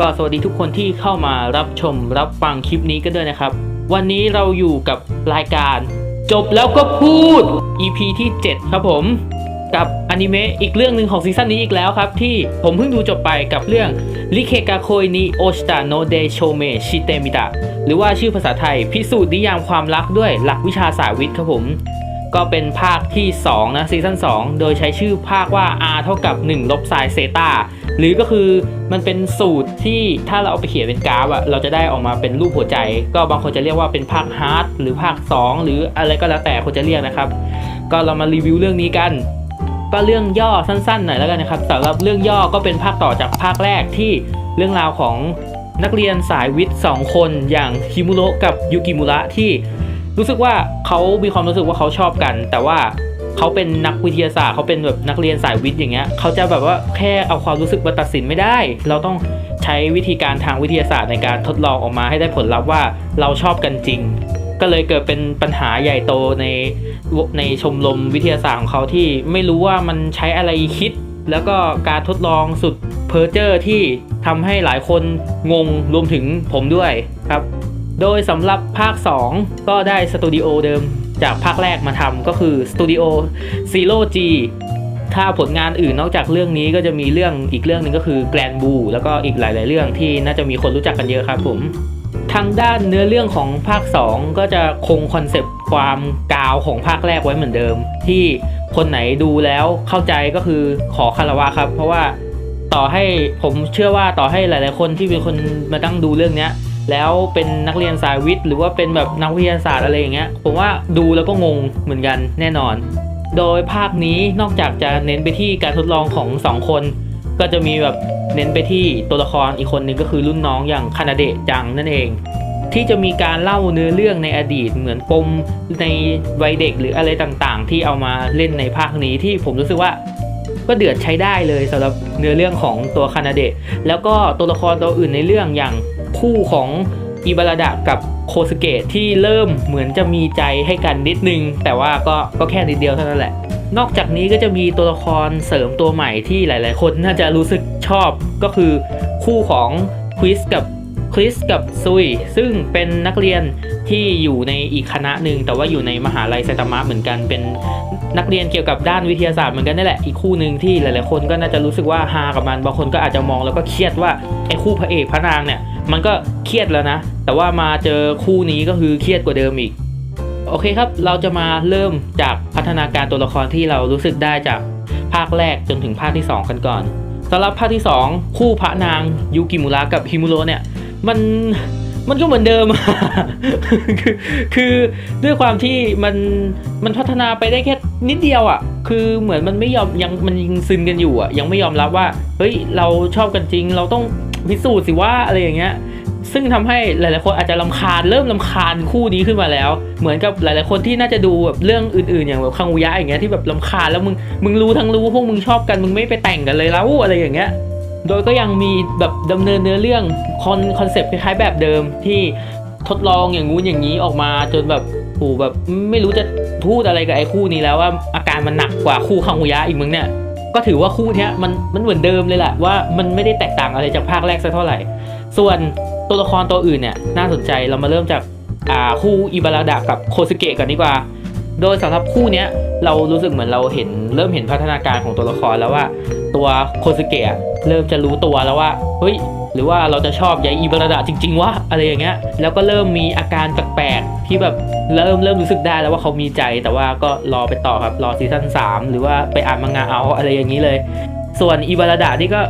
ก็สวัสดีทุกคนที่เข้ามารับชมรับฟังคลิปนี้กันด้วยนะครับ วันนี้เราอยู่กับรายการ จบแล้วก็พูด EP ที่ 7 ครับผม กับอนิเมะอีกเรื่องหนึ่งของซีซั่นนี้อีกแล้วครับ ที่ผมเพิ่งดูจบไปกับเรื่องลิเคกาโคยนิโอชตาโนเดโชเมชิเตมิตะหรือว่าชื่อภาษาไทย พิสูจน์นิยามความรักด้วยหลักวิชาสายวิทย์ครับผมก็เป็นภาคที่ 2 นะซีซั่น2 โดยใช้ชื่อภาคว่า r เท่ากับ1ลบไซเซตาหรือก็คือมันเป็นสูตรที่ถ้าเราเอาไปเขียนเป็นกราฟอะเราจะได้ออกมาเป็นรูปหัวใจ ก็บางคนจะเรียกว่าเป็นภาคฮาร์ดหรือภาค 2 หรืออะไรก็แล้วแต่คนจะเรียกนะครับ ก็เรามารีวิวเรื่องนี้กัน ก็เรื่องย่อสั้นๆหน่อยแล้วกันนะครับสำหรับเรื่องย่อก็เป็นภาคต่อจากภาคแรกที่เรื่องราวของนักเรียนสายวิทย์ 2 คนอย่างฮิมุโระกับยูกิมุระที่รู้สึกว่าเขามีความรู้สึกว่าเขาชอบกัน แต่ว่า เขาเป็นนักวิทยาศาสตร์เขาเป็นแบบนักเรียนสายวิทย์อย่างเงี้ยเขาจะแบบว่าแค่เอาความรู้สึกมาตัดสินไม่ได้ เราต้องใช้วิธีการทางวิทยาศาสตร์ในการทดลองออกมาให้ได้ผลลัพธ์ว่าเราชอบกันจริง ก็เลยเกิดเป็นปัญหาใหญ่โตในในชมรมวิทยาศาสตร์ของเขาที่ไม่รู้ว่ามันใช้อะไรคิด แล้วก็การทดลองสุดเพอร์เจอร์ที่ทำให้หลายคนงงรวมถึงผมด้วยครับ โดยสำหรับภาค 2 ก็ได้สตูดิโอเดิม จากภาคแรกมาทำก็คือสตูดิโอ Zero G ถ้าผลงานอื่นนอกจากเรื่องนี้ก็จะมีเรื่องอีกเรื่องหนึ่งก็คือแก n นบูแล้วก็อีกหลาย ๆ เรื่องที่น่าจะมีคนรู้จักกันเยอะครับผมทางด้านเนื้อเรื่องของภาค 2 ก็จะคงคอนเซปต์ความกาวของภาคแรกไว้เหมือนเดิม ที่คนไหนดูแล้วเข้าใจก็คือขอคารวะครับ เพราะว่าต่อให้ผมเชื่อว่าต่อให้หลาย ๆ คนที่เป็นคนมาตั้งดูเรื่องเนี้ย แล้วเป็นนักเรียนสายวิทย์ หรือว่าเป็นแบบนักวิทยาศาสตร์อะไรอย่างเงี้ยผมว่าดูแล้วก็งงเหมือนกันแน่นอน โดยภาคนี้นอกจากจะเน้นไปที่การทดลองของสองคน ก็จะมีแบบเน้นไปที่ตัวละครอีกคนหนึ่งก็คือรุ่นน้องอย่างคานาเดะจังนั่นเอง ที่จะมีการเล่าเนื้อเรื่องในอดีตเหมือนปมในวัยเด็กหรืออะไรต่างๆ ที่เอามาเล่นในภาคนี้ที่ผมรู้สึกว่าก็เดือดใช้ได้เลยสำหรับเนื้อเรื่องของตัวคานาเดะแล้วก็ตัวละครตัวอื่นในเรื่องอย่าง คู่ของอิบาราดะกับโคสเกะที่เริ่มเหมือนจะมีใจให้กันนิดนึง แต่ว่าก็ก็แค่นิดเดียวเท่านั้นแหละ นอกจากนี้ก็จะมีตัวละครเสริมตัวใหม่ที่หลาย ๆ คนน่าจะรู้สึกชอบก็คือคู่ของคริสกับคริสกับซุย ซึ่งเป็นนักเรียนที่อยู่ในอีกคณะหนึ่งแต่ว่าอยู่ในมหาลัยไซตามะเหมือนกันเป็นนักเรียนเกี่ยวกับด้านวิทยาศาสตร์เหมือนกันนี่แหละอีกคู่หนึ่งที่หลาย ๆ คนก็น่าจะรู้สึกว่าฮากับมันบางคนก็อาจจะมองแล้วก็เครียดว่าไอ้คู่พระเอกพระนางเนี่ย มันก็เครียดแล้วนะ แต่ว่ามาเจอคู่นี้ก็คือเครียดกว่าเดิมอีก โอเคครับ เราจะมาเริ่มจากพัฒนาการตัวละครที่เรารู้สึกได้จากภาคแรกจนถึงภาคที่ 2 กันก่อนสำหรับภาคที่ 2 คู่พระนางยูกิมุระกับฮิมุโรเนี่ย มันมันก็เหมือนเดิมคือคือด้วยความที่มันมันพัฒนาไปได้แค่นิดเดียวอะ่ะ คือเหมือนมันไม่ยอมยังมันยังซึนกันอยู่อะ่ะ ยังไม่ยอมรับว่า เฮ้ยเราชอบกันจริง เราต้อง พิสูจน์สิว่าอะไรอย่างเงี้ยซึ่งทำให้หลาย ๆ คนอาจจะลำคาญเริ่มลำคาญคู่นี้ขึ้นมาแล้ว เหมือนกับหลาย ๆ คนที่น่าจะดูแบบเรื่องอื่น ๆ อย่างแบบคังอุยะอย่างเงี้ยที่แบบลำคาญแล้วมึงมึงรู้ทั้งรู้พวกมึงชอบกันมึงไม่ไปแต่งกันเลยแล้วอะไรอย่างเงี้ยโดยก็ยังมีแบบดำเนินเนื้อเรื่องคอนคอนเซปต์คล้าย ๆ แบบเดิมที่ทดลองอย่างงู้นอย่างนี้ออกมาจนแบบโอ้แบบไม่รู้จะพูดอะไรกับไอ้คู่นี้แล้วว่าอาการมันหนักกว่าคู่คังอุยะอีกมึงเนี่ย ก็ถือว่าคู่เนี้ยมันมันเหมือนเดิมเลยแหละว่ามันไม่ได้แตกต่างอะไรจากภาคแรกสักเท่าไหร่ ส่วนตัวละครตัวอื่นเนี่ยน่าสนใจเรามาเริ่มจากอ่าคู่อิบาราดะกับโคสเกะกันดีกว่า โดยสำหรับคู่เนี้ยเรารู้สึกเหมือนเราเห็นเริ่มเห็นพัฒนาการของตัวละครแล้วว่า ตัวโคสเกะเริ่มจะรู้ตัวแล้วว่าเฮ้ย หรือว่าเราจะชอบยายอิบาราดะจริง ๆวะอะไรอย่างเงี้ยแล้วก็เริ่มมีอาการแปลกๆที่แบบเริ่มเริ่มรู้สึกได้แล้วว่าเขามีใจแต่ว่าก็รอไปต่อครับรอซีซั่น3หรือว่าไปอ่านมังงะเอาอะไรอย่างนี้เลย ส่วนอิบาราดะนี่ก็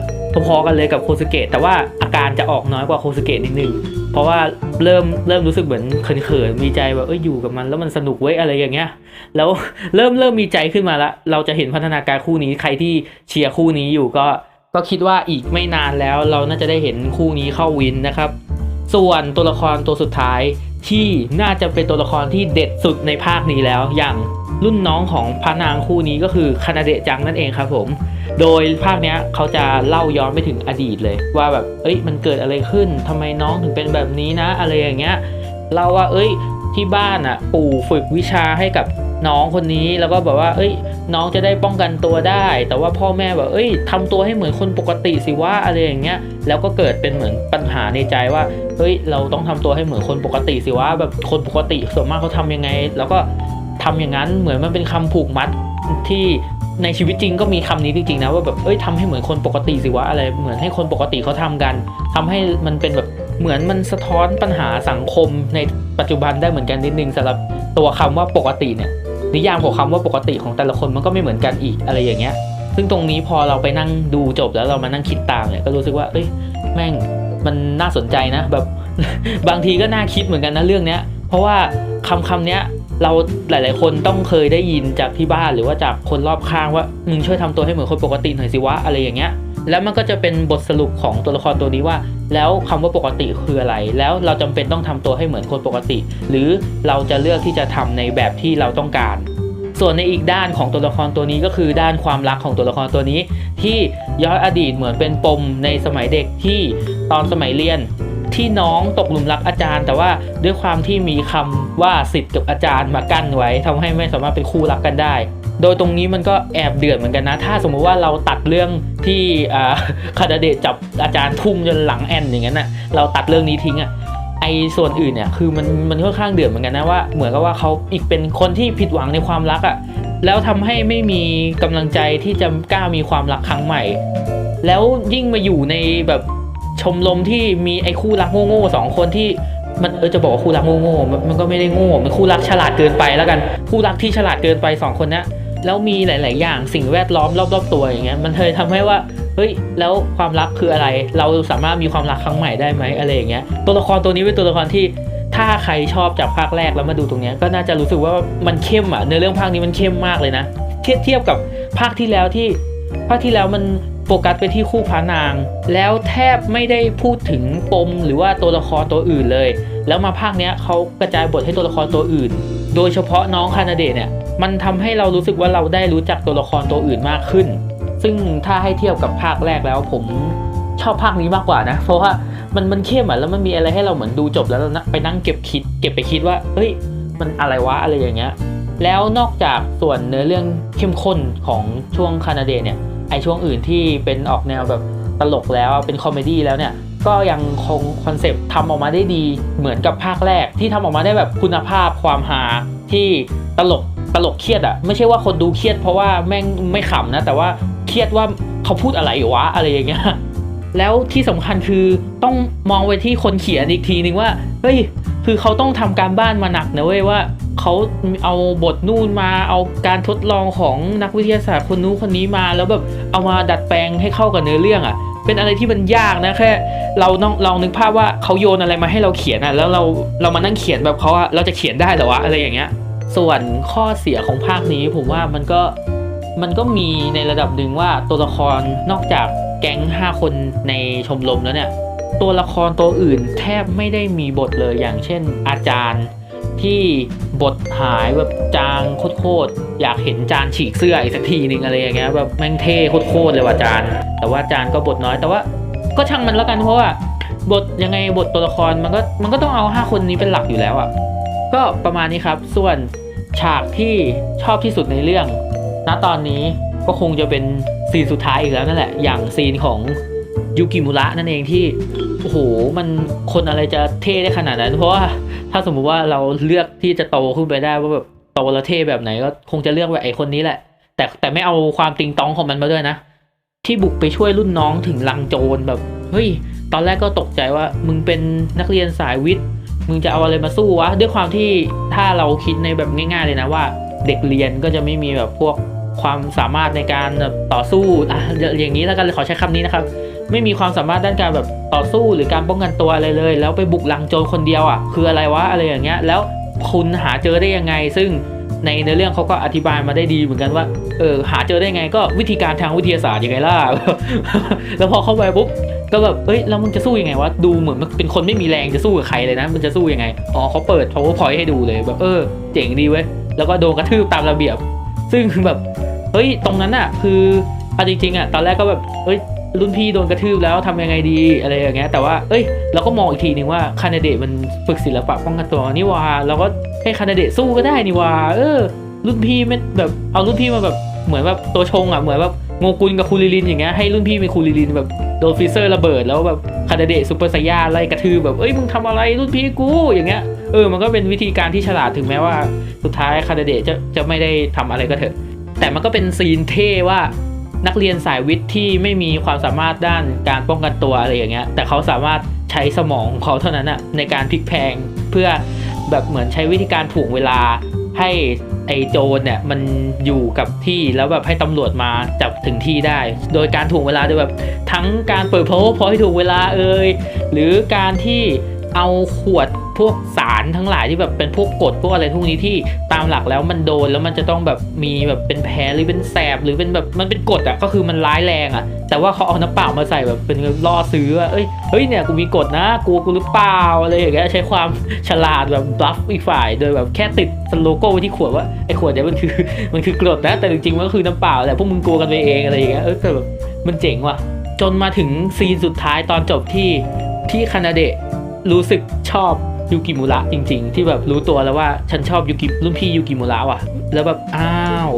พอๆกันเลยกับโคสเกะแต่ว่าอาการจะออกน้อยกว่าโคสเกะนิดนึงเพราะว่าเริ่มเริ่มรู้สึกเหมือนเขินๆมีใจแบบเอ้ยอยู่กับมันแล้วมันสนุกเว้ยอะไรอย่างเงี้ยแล้วเริ่มเริ่มมีใจขึ้นมาละเราจะเห็นพัฒนาการคู่นี้ใครที่เชียร์คู่นี้อยู่ก็ ก็คิดว่าอีกไม่นานแล้วเราน่าจะได้เห็นคู่นี้เข้าวินนะครับ ส่วนตัวละครตัวสุดท้ายที่น่าจะเป็นตัวละครที่เด็ดสุดในภาคนี้แล้ว อย่างรุ่นน้องของพระนางคู่นี้ก็คือคานาเดะจังนั่นเองครับผม โดยภาคเนี้ยเขาจะเล่าย้อนไปถึงอดีตเลย ว่าแบบเอ้ยมันเกิดอะไรขึ้นทำไมน้องถึงเป็นแบบนี้นะ อะไรอย่างเงี้ยเล่าว่าเอ้ยที่บ้านอะปู่ฝึกวิชาให้กับน้องคนนี้แล้วก็แบบว่า เอ้ย น้องจะได้ป้องกันตัวได้ แต่ว่าพ่อแม่แบบเอ้ยทำตัวให้เหมือนคนปกติสิว่าอะไรอย่างเงี้ยแล้วก็เกิดเป็นเหมือนปัญหาในใจว่าเฮ้ยเราต้องทำตัวให้เหมือนคนปกติสิว่าแบบคนปกติส่วนมากเขาทำยังไง แล้วก็ทำอย่างนั้นเหมือนมันเป็นคำผูกมัดที่ในชีวิตจริงก็มีคำนี้จริงๆนะว่าแบบเอ้ยทำให้เหมือนคนปกติสิวะอะไรเหมือนให้คนปกติเขาทำกันทำให้มันเป็นแบบเหมือนมันสะท้อนปัญหาสังคมในปัจจุบันได้เหมือนกันนิดนึงสำหรับตัวคำว่าปกติเนี่ย นิยามของคำว่าปกติของแต่ละคนมันก็ไม่เหมือนกันอีกอะไรอย่างเงี้ย ซึ่งตรงนี้พอเราไปนั่งดูจบแล้วเรามานั่งคิดตามเนี่ยก็รู้สึกว่าเอ้ยแม่งมันน่าสนใจนะ แบบบางทีก็น่าคิดเหมือนกันนะเรื่องเนี้ย เพราะว่าคำคำเนี้ยเราหลาย ๆ คนต้องเคยได้ยินจากที่บ้านหรือว่าจากคนรอบข้างว่ามึงช่วยทำตัวให้เหมือนคนปกติหน่อยสิวะอะไรอย่างเงี้ย แล้วมันก็จะเป็นบทสรุปของตัวละครตัวนี้ว่า แล้วคำว่าปกติคืออะไร แล้วเราจำเป็นต้องทำตัวให้เหมือนคนปกติ หรือเราจะเลือกที่จะทำในแบบที่เราต้องการ ส่วนในอีกด้านของตัวละครตัวนี้ก็คือด้านความรักของตัวละครตัวนี้ ที่ย้อนอดีตเหมือนเป็นปมในสมัยเด็กที่ตอนสมัยเรียนที่น้องตกหลุมรักอาจารย์ แต่ว่าด้วยความที่มีคำว่าสิทธิ์กับอาจารย์มากั้นไว้ทำให้ไม่สามารถเป็นคู่รักกันได้ โดยตรงนี้มันก็แอบเดือดเหมือนกันนะ ถ้าสมมุติว่าเราตัดเรื่องที่คาดาเดชจับอาจารย์ทุ่มจนหลังแอนอย่างนั้นน่ะเราตัดเรื่องนี้ทิ้งอะไอ้ส่วนอื่นเนี่ยคือมันมันค่อนข้างเดือดเหมือนกันนะว่า เหมือนกับว่าเขาอีกเป็นคนที่ผิดหวังในความรักอะแล้วทำให้ไม่มีกำลังใจที่จะกล้ามีความรักครั้งใหม่ แล้วยิ่งมาอยู่ในแบบชมรมที่มีไอ้คู่รักโง่ๆสองคนที่มันเออจะบอกว่าคู่รักโง่ๆมันก็ไม่ได้โง่มันคู่รักฉลาดเกินไปแล้วกัน คู่รักที่ฉลาดเกินไปสองคนเนี้ย แล้วมีหลาย ๆ อย่างสิ่งแวดล้อมรอบ ๆ ตัวอย่างเงี้ยมันเลยทำให้ว่าเฮ้ยแล้วความรักคืออะไร เราสามารถมีความรักครั้งใหม่ได้ไหมอะไรอย่างเงี้ยตัวละครตัวนี้เป็นตัวละครที่ถ้าใครชอบจากภาคแรกแล้วมาดูตรงเนี้ยก็น่าจะรู้สึกว่ามันเข้มอะในเรื่องภาคนี้มันเข้มมากเลยนะ เทียบเทียบกับภาคที่แล้วที่ ภาคที่แล้วมันโฟกัสไปที่คู่พระนาง แล้วแทบไม่ได้พูดถึงปมหรือว่าตัวละครตัวอื่นเลย แล้วมาภาคเนี้ยเขากระจายบทให้ตัวละครตัวอื่น โดยเฉพาะน้องคานาเดะเนี่ย มันทำให้เรารู้สึกว่าเราได้รู้จักตัวละครตัวอื่นมากขึ้น ซึ่งถ้าให้เทียบกับภาคแรกแล้วผมชอบภาคนี้มากกว่านะ เพราะว่ามันมันเข้มอะแล้วมันมีอะไรให้เราเหมือนดูจบแล้วเราไปนั่งเก็บคิด เก็บไปคิดว่า เฮ้ย มันอะไรวะอะไรอย่างเงี้ย แล้วนอกจากส่วนเนื้อเรื่องเข้มข้นของช่วงคานาเดเนี่ย ไอช่วงอื่นที่เป็นออกแนวแบบตลกแล้วเป็นคอมเมดี้แล้วเนี่ยก็ยังคงคอนเซปต์ทำออกมาได้ดีเหมือนกับภาคแรกที่ทำออกมาได้แบบคุณภาพความฮาที่ตลก ตลกเครียดอะไม่ใช่ว่าคนดูเครียดเพราะว่าแม่งไม่ขำนะ แต่ว่าเครียดว่าเขาพูดอะไรวะอะไรอย่างเงี้ยแล้วที่สำคัญคือต้องมองไปที่คนเขียนอีกทีนึงว่าเฮ้ยคือเขาต้องทำการบ้านมาหนักนะเว้ยว่าเขาเอาบทนู่นมาเอาการทดลองของนักวิทยาศาสตร์คนนู้นคนนี้มา แล้วแบบเอามาดัดแปลงให้เข้ากับเนื้อเรื่องอะ่ะ เป็นอะไรที่มันยากนะแค่เราต้องลองนึกภาพว่าเขาโยนอะไรมาให้เราเขียนอะ่ะแล้วเราเรามานั่งเขียนแบบเขาอะเราจะเขียนได้หรอวะอะไรอย่างเงี้ย ส่วนข้อเสียของภาคนี้ผมว่ามันก็มันก็มีในระดับหนึ่งว่าตัวละครนอกจากแก๊ง 5 คนในชมรมแล้วเนี่ย ตัวละครตัวอื่นแทบไม่ได้มีบทเลยอย่างเช่นอาจารย์ที่บทหายแบบจางโคตรๆอยากเห็นจานฉีกเสื้ออีกสักทีหนึ่งอะไรอย่างเงี้ยแบบแม่งเท่โคตรๆเลยว่ะจานแต่ว่าจานก็บทน้อยแต่ว่าก็ช่างมันแล้วกันเพราะว่าบทยังไงบทตัวละครมันก็มันก็ต้องเอา 5 คนนี้เป็นหลักอยู่แล้วอะ ก็ประมาณนี้ครับ ส่วนฉากที่ชอบที่สุดในเรื่อง ณ ตอนนี้ก็คงจะเป็นซีนสุดท้ายอีกแล้วนั่นแหละ อย่างซีนของยูกิมุระนั่นเองที่ โอ้โห มันคนอะไรจะเท่ได้ขนาดนั้น เพราะว่าถ้าสมมุติว่าเราเลือกที่จะโตขึ้นไปได้ว่าแบบโตแล้วเท่แบบไหนก็คงจะเลือกแบบไอ้คนนี้แหละ แต่แต่ไม่เอาความติงตองของมันมาด้วยนะ ที่บุกไปช่วยรุ่นน้องถึงลังโจรแบบ เฮ้ย ตอนแรกก็ตกใจว่ามึงเป็นนักเรียนสายวิทย์ มึงจะเอาอะไรมาสู้วะ ด้วยความที่ถ้าเราคิดในแบบง่าย ๆ เลยนะว่า เด็กเรียนก็จะไม่มีแบบพวกความสามารถในการแบบต่อสู้อะอย่างนี้แล้วกันขอใช้คำนี้นะครับ ไม่มีความสามารถด้านการแบบต่อสู้หรือการป้องกันตัวอะไรเลย แล้วไปบุกลังโจรคนเดียวอะคืออะไรวะอะไรอย่างเงี้ย แล้วคุณหาเจอได้ยังไงซึ่ง ในในเรื่องเขาก็อธิบายมาได้ดีเหมือนกันว่าเออหาเจอได้ไงก็วิธีการทางวิทยาศาสตร์ยังไงล่ะ แล้วพอเข้าไปปุ๊บก็แบบเอ้ยแล้วมึงจะสู้ยังไงวะดูเหมือนมันเป็นคนไม่มีแรงจะสู้กับใครเลยนะ มันจะสู้ยังไงอ๋อเขาเปิด powerpoint ให้ดูเลยแบบเออ เจ๋งดีเว้ยแล้วก็โดนกระทืบตามระเบียบ ซึ่งแบบเฮ้ยตรงนั้นอะคือเอาจริงๆอะตอนแรกก็แบบเอ้ยรุ่นพี่โดนกระทืบแล้วทำยังไงดีอะไรอย่างเงี้ยแต่ว่าเอ้ยเราก็มองอีกทีนึงว่าคานาเดะมันฝึกศิลปะป้องกันตัวนี่ว่าเราก็ ให้คานาเดะสู้ก็ได้นี่ว่า เออ รุ่นพี่ไม่แบบเอารุ่นพี่มาแบบเหมือนแบบตัวชงอะเหมือนแบบโงกุลกับคูริลินอย่างเงี้ยให้รุ่นพี่เป็นคูริลินแบบโดนฟรีเซอร์ระเบิดแล้วแบบคานาเดะซูเปอร์ไซย่าไล่กระทืบแบบเอ้ยมึงทำอะไรรุ่นพี่กูอย่างเงี้ยเออมันก็เป็นวิธีการที่ฉลาดถึงแม้ว่า สุดท้ายคานาเดะจะจะไม่ได้ทำอะไรก็เถอะ แต่มันก็เป็นซีนเท่ว่านักเรียนสายวิทย์ที่ไม่มีความสามารถด้านการป้องกันตัวอะไรอย่างเงี้ยแต่เขาสามารถใช้สมองของเขาเท่านั้นอะในการพลิกแพลงเพื่อ แบบเหมือนใช้วิธีการถ่วงเวลาให้ไอ้โจรเนี่ยมันอยู่กับที่แล้วแบบให้ตำรวจมาจับถึงที่ได้ โดยการถ่วงเวลาโดยแบบทั้งการเปิด powerpoint ถ่วงเวลาเอ่ยหรือการที่เอาขวด พวกสารทั้งหลายที่แบบเป็นพวกกดพวกอะไรพวกนี้ที่ตามหลักแล้วมันโดนแล้วมันจะต้องแบบมีแบบเป็นแผลหรือเป็นแสบหรือเป็นแบบมันเป็นกดอะก็คือมันร้ายแรงอะ แต่ว่าเขาเอาน้ำเปล่ามาใส่แบบเป็นล่อซื้อว่าเอ้ยเฮ้ยเนี่ยกูมีกฎนะกูกูหรือเปล่าอะไรอย่างเงี้ยใช้ความฉลาดแบบบลัฟอีกฝ่าย โดยแบบแค่ติดโลโก้ไว้ที่ขวดว่าไอ้ขวดเนี่ยมันคือมันคือกรดนะแต่จริงๆมันก็คือน้ำเปล่าแหละพวกมึงกลัวกันไปเองอะไรอย่างเงี้ยเออแต่แบบมันเจ๋งว่ะ จนมาถึงซีนสุดท้ายตอนจบที่ที่คานาเดะรู้สึกชอบ ยูกิมุระจริง ๆ ที่แบบรู้ตัวแล้วว่าฉันชอบยูกิรุ่นพี่ยูกิมุระว่ะ แล้วแบบอ้าว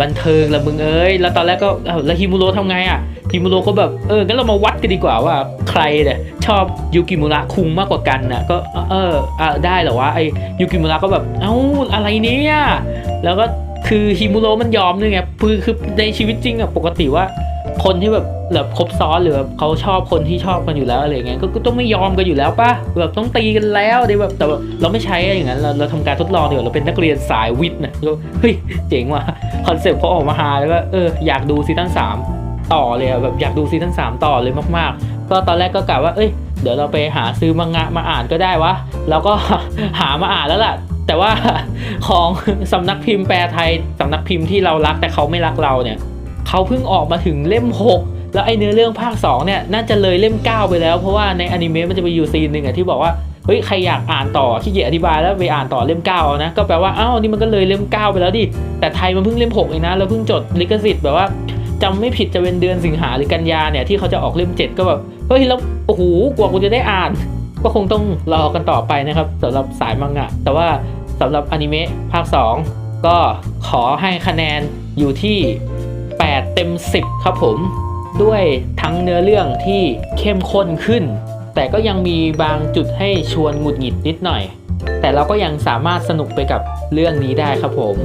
บันเทิงละมึงเอ้ยแล้วตอนแรกก็แล้วฮิมุโระทำไงอะฮิมุโระก็แบบเอองั้นเรามาวัดกันดีกว่าว่าใครเนี่ยชอบยูกิมุระคุงมากกว่ากันน่ะก็เออเออได้เหรอวะไอยูกิมุระก็แบบเอ้าอะไรเนี่ยแล้วก็ คือฮิมุโรมันยอมด้วยไงคือคือในชีวิตจริงอะปกติว่า คนที่แบบแบบคบซ้อนหรือแบบเขาชอบคนที่ชอบกันอยู่แล้วอะไรเงี้ยก็ก็ต้องไม่ยอมกันอยู่แล้วป่ะแบบต้องตีกันแล้วเดี๋ยวแบบแต่เราไม่ใช้อย่างนั้นเราเราทำการทดลองเดีกว่าเราเป็นนักเรียนสายวิทย์นะก็เฮ้ยเจ๋งว่ะคอนเซปต์เขาออกมาฮาแล้วก็เอออยากดูซีซั่นสามต่อเลยอะแบบอยากดูซีซั่นสามต่อเลยมากๆ ก็ตอนแรกก็กะว่าเอ้ยเดี๋ยวเราไปหาซื้อมังงะมาอ่านก็ได้วะ แล้วก็หามาอ่านแล้วล่ะ แต่ว่าของสำนักพิมพ์แปลไทยสำนักพิมพ์ที่เรารักแต่เขาไม่รักเราเนี่ยเขาเพิ่งออกมาถึงเล่ม 6 แล้วไอเนื้อเรื่องภาค 2 เนี่ยน่าจะเลยเล่ม 9 ไปแล้ว เพราะว่าในอนิเมะมันจะมีอยู่ซีนหนึ่งอะที่บอกว่าเฮ้ยใครอยากอ่านต่อขี้เกียจอธิบายแล้วไปอ่านต่อเล่ม9เอานะก็แปลว่าอ้าวนี่มันก็เลยเล่ม 9 ไปแล้วดิแต่ไทยมันเพิ่งเล่ม6เองนะแล้วเพิ่งจดลิขสิทธิ์แบบว่าจำไม่ผิดจะเป็นเดือนสิงหาหรือกันยาเนี่ยที่เขาจะออกเล่ม 7 ก็แบบเฮ้ยแล้วโอ้โหกว่ากูจะได้อ่าน ก็คงต้องรอกันต่อไปนะครับสำหรับสายมังงะ แต่ว่าสำหรับอนิเมะภาค 2 ก็ขอให้คะแนนอยู่ที่ 8 เต็ม 10 ครับผม ด้วยทั้งเนื้อเรื่องที่เข้มข้นขึ้น แต่ก็ยังมีบางจุดให้ชวนหงุดหงิดนิดหน่อย แต่เราก็ยังสามารถสนุกไปกับเรื่องนี้ได้ครับผม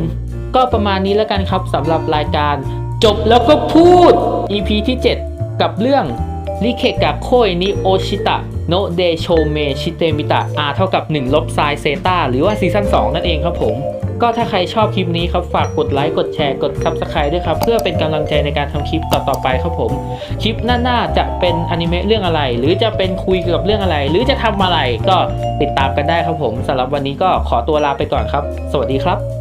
ก็ประมาณนี้แล้วกันครับสำหรับรายการจบแล้วก็พูด EP ที่ 7 กับเรื่องลิเคกะโคยนิโอชิตะ โนเดโชเมชิเตมิตะ R เท่ากับ1ลบไซเซตาหรือว่าซีซั่น2นั่นเองครับผม ก็ถ้าใครชอบคลิปนี้ครับ ฝากกดไลค์กดแชร์กด Subscribe ด้วยครับ เพื่อเป็นกำลังใจในการทำคลิปต่อๆไปครับผม คลิปหน้าๆจะเป็นอนิเมะเรื่องอะไร หรือจะเป็นคุยเกี่ยวกับเรื่องอะไร หรือจะทำอะไรก็ติดตามกันได้ครับผมสำหรับวันนี้ก็ขอตัวลาไปก่อนครับ สวัสดีครับ